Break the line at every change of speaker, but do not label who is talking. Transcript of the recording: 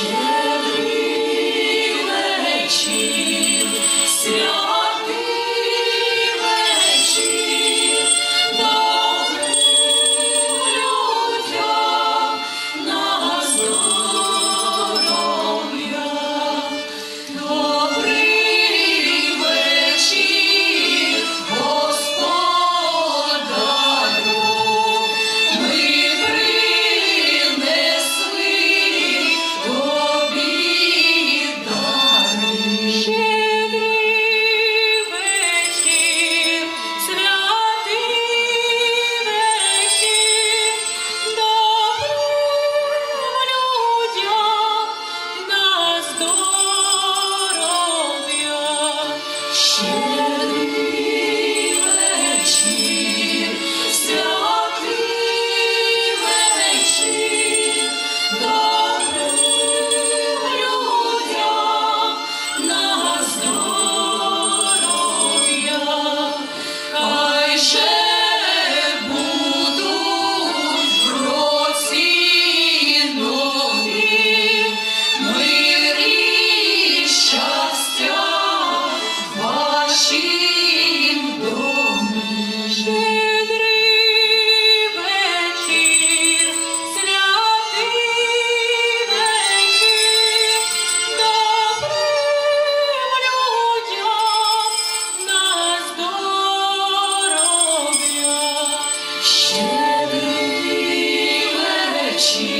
Щедрий вечір, святий Щедрий здоров'я. Щедрий вечір,